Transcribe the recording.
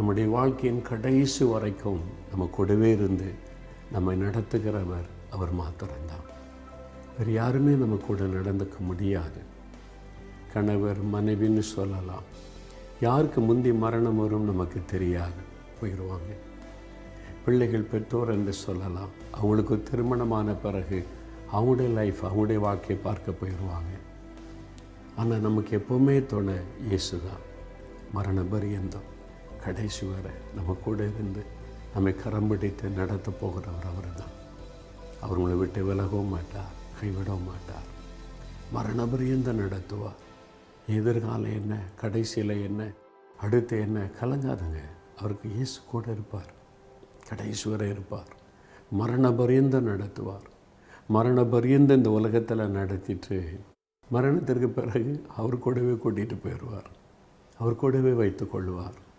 நம்முடைய வாழ்க்கையின் கடைசி வரைக்கும் நம்ம கூடவே இருந்து நம்மை நடத்துகிறவர் அவர் மாத்திரம்தான். வேறு யாருமே நம்ம கூட நடந்துக்க முடியாது. கணவர் மனைவின்னு சொல்லலாம். யாருக்கு முந்தி மரணம் வரும் நமக்கு தெரியாது. போயிடுவாங்க பிள்ளைகள் பெற்றோர் என்று சொல்லலாம். அவங்களுக்கு திருமணமான பிறகு அவங்களுடைய லைஃப் அவங்களுடைய வாழ்க்கையை பார்க்க போயிடுவாங்க ஆனால் நமக்கு எப்போவுமே தோண இயேசு தான் மரண பரியந்தம். கடைசி வரை நம்ம கூட இருந்து நம்மை கரம் பிடித்து நடத்த போகிறவர் அவர் தான் அவர் உங்களை விட்டு விலகவும் மாட்டார் கைவிடவும் மாட்டார். மரண பரியந்த நடத்துவார். எதிர்காலம் என்ன கடைசியில் என்ன அடுத்து என்ன கலங்காதுங்க. அவருக்கு இயேசு கூட இருப்பார். கடைசி வரை இருப்பார். மரண பரியந்த நடத்துவார். மரண பரியந்த இந்த உலகத்தில் நடத்திட்டு மரணத்திற்கு பிறகு அவர் கூடவே கூட்டிகிட்டு போயிடுவார். அவர் கூடவே வைத்து கொள்வார்.